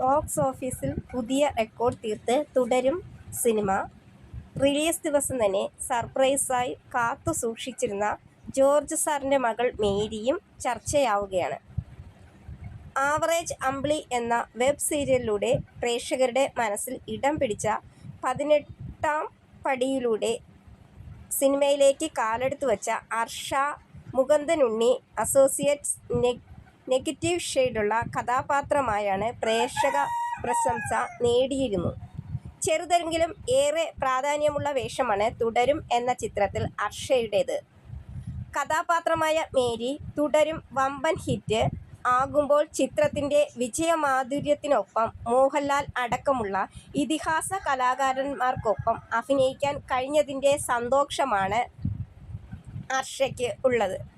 Box ഓഫീസിൽ പുതിയ record തീർത്ത് തുടരും സിനിമ. റിലീസ് ദിവസം തന്നെ സർപ്രൈസായി കാത്തു സൂക്ഷിച്ചിരുന്ന ജോർജ് സാറിന്റെ മകൾ മേരിയും ചർച്ചയാവുകയാണ്. ആവറേജ് അമ്പിളി എന്ന വെബ് സീരിയലിലൂടെ പ്രേക്ഷകരുടെ മനസ്സിൽ ഇടം പിടിച്ച പതിനെട്ടാം പടിയിലൂടെ സിനിമയിലേക്ക് കാലെടുത്തു വച്ച അർഷ മുകന്ദനുണ്ണി അസോസിയേറ്റ്സ് നെഗറ്റീവ് ഷെയ്ഡുള്ള കഥാപാത്രമായാണ് പ്രേക്ഷക പ്രശംസ നേടിയിരുന്നു. ചെറുതെങ്കിലും ഏറെ പ്രാധാന്യമുള്ള വേഷമാണ് തുടരും എന്ന ചിത്രത്തിൽ അർഷയുടേത്. കഥാപാത്രമായ മേരി തുടരും വമ്പൻ ഹിറ്റ് ആകുമ്പോൾ ചിത്രത്തിന്റെ വിജയമാധുര്യത്തിനൊപ്പം മോഹൻലാൽ അടക്കമുള്ള ഇതിഹാസ കലാകാരന്മാർക്കൊപ്പം അഭിനയിക്കാൻ കഴിഞ്ഞതിന്റെ സന്തോഷമാണ് അർഷയ്ക്ക് ഉള്ളത്.